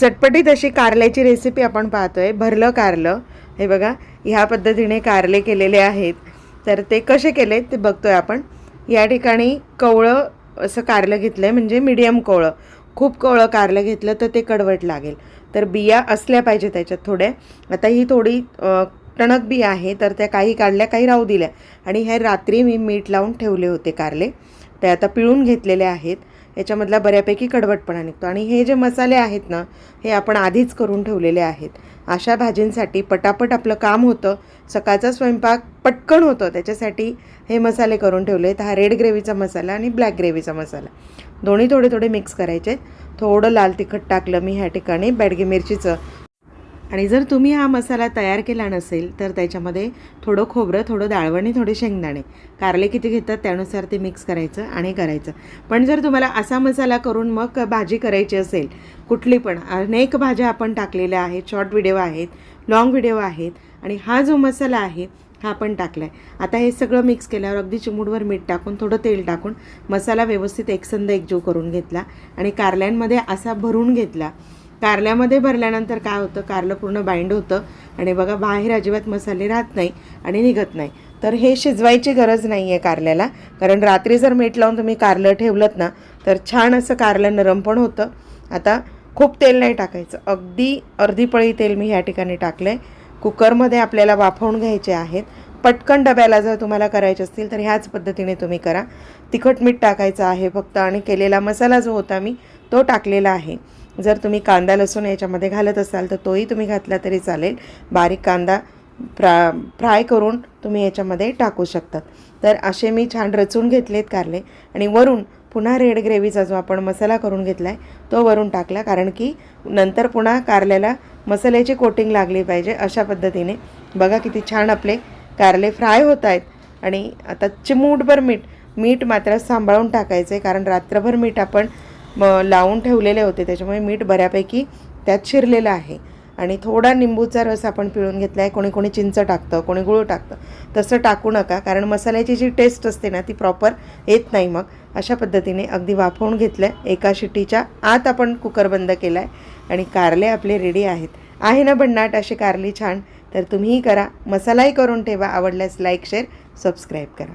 चटपटीत अशी कारल्याची रेसिपी आपण पाहतोय. भरलं कारलं. हे बघा ह्या पद्धतीने कारले केलेले आहेत. तर ते कसे केले ते बघतोय आपण. या ठिकाणी कवळं असं कारलं घेतलं आहे म्हणजे मीडियम कोवळं. खूप कवळं कारलं घेतलं तर ते कडवट लागेल. तर बिया असल्या पाहिजे त्याच्यात थोड्या. आता ही थोडी टणक बिया आहे तर त्या काही काढल्या काही राहू दिल्या. आणि हे रात्री मी मीठ लावून ठेवले होते कारले. ते आता पिळून घेतलेले आहेत. याच्यामधला बऱ्यापैकी कडवटपणा निघतो. आणि हे जे मसाले आहेत ना हे आपण आधीच करून ठेवलेले आहेत. अशा भाजींसाठी पटापट आपलं काम होतं. सकाळचा स्वयंपाक पटकन होतं. त्याच्यासाठी हे मसाले करून ठेवले आहेत. हा रेड ग्रेव्हीचा मसाला आणि ब्लॅक ग्रेव्हीचा मसाला. दोन्ही थोडे थोडे मिक्स करायचे थोडं लाल तिखट टाकलं मी ह्या ठिकाणी. बॅडगी मिरचीचं आणि जर तुम्ही हा मसाला तयार केला नसेल तर त्याच्यामध्ये थोडं खोबरं थोडं डाळवणी थोडे शेंगदाणे. कारले किती घेतात त्यानुसार ते मिक्स करायचं आणि करायचं. पण जर तुम्हाला असा मसाला करून मग भाजी करायची असेल कुठली पण अनेक भाज्या आपण टाकलेल्या आहेत शॉर्ट व्हिडिओ आहेत लॉंग व्हिडिओ आहेत आणि हा जो मसाला आहे हा आपण टाकला आहे आता हे सगळं मिक्स केल्यावर अगदी चिमूडवर मीठ टाकून थोडं तेल टाकून मसाला व्यवस्थित एकसंद एकजीव करून घेतला आणि कारल्यांमध्ये असा भरून घेतला कारल्यामध्ये भरल्यानंतर काय होतं? कारलं पूर्ण बाइंड होतं. आणि बघा बाहेर अजिबात मसाले राहत नाही आणि निघत नाही. तर हे शिजवायची गरज नाही आहे कारल्याला. कारण रात्री जर मीठ लावून तुम्ही कारलं ठेवलं ना तर छान असं कारलं नरम पण होतं. आता खूप तेल नाही टाकायचं. अगदी अर्धी पळी तेल मी ह्या ठिकाणी टाकलं आहे कुकरमध्ये आपल्याला वाफवून घ्यायचे आहेत. पटकन डब्याला जर तुम्हाला करायचे असतील तर ह्याच पद्धतीने तुम्ही करा. तिखट मीठ टाकायचं आहे फक्त आणि केलेला मसाला जो होता मी तो टाकलेला आहे. जर तुम्ही कांदा लसूण याच्यामध्ये घालत असाल तर तोही तुम्ही घातला तरी चालेल. बारीक कांदा फ्रा फ्राय करून तुम्ही याच्यामध्ये टाकू शकतात. तर असे मी छान रचून घेतलेत कारले आणि वरून पुन्हा रेड ग्रेव्हीचा जो आपण मसाला करून घेतला आहे तो वरून टाकला. कारण की नंतर पुन्हा कारल्याला मसाल्याची कोटिंग लागली पाहिजे अशा पद्धतीने. बघा किती छान आपले कारले फ्राय होत आहेत. आणि आता चिमूटभर मीठ मीठ मात्र सांभाळून टाकायचं आहे कारण रात्रभर मीठ आपण म लावून ठेवलेले होते. त्याच्यामुळे मीठ बऱ्यापैकी त्यात शिरलेलं आहे. आणि थोडा निंबूचा रस आपण पिळून घेतला आहे कोणी कोणी चिंच टाकतं कोणी गुळ टाकतं. तसं टाकू नका कारण मसाल्याची जी टेस्ट असते ना ती प्रॉपर येत नाही मग. अशा पद्धतीने अगदी वाफवून घेतलं आहे एका शिट्टीच्या आत आपण कुकर बंद केला आहे आणि कारले आपले रेडी आहेत. आहे ना भन्नाट अशी कारली छान? तर तुम्हीही करा. मसालाही करून ठेवा. आवडल्यास लाईक शेअर सबस्क्राईब करा.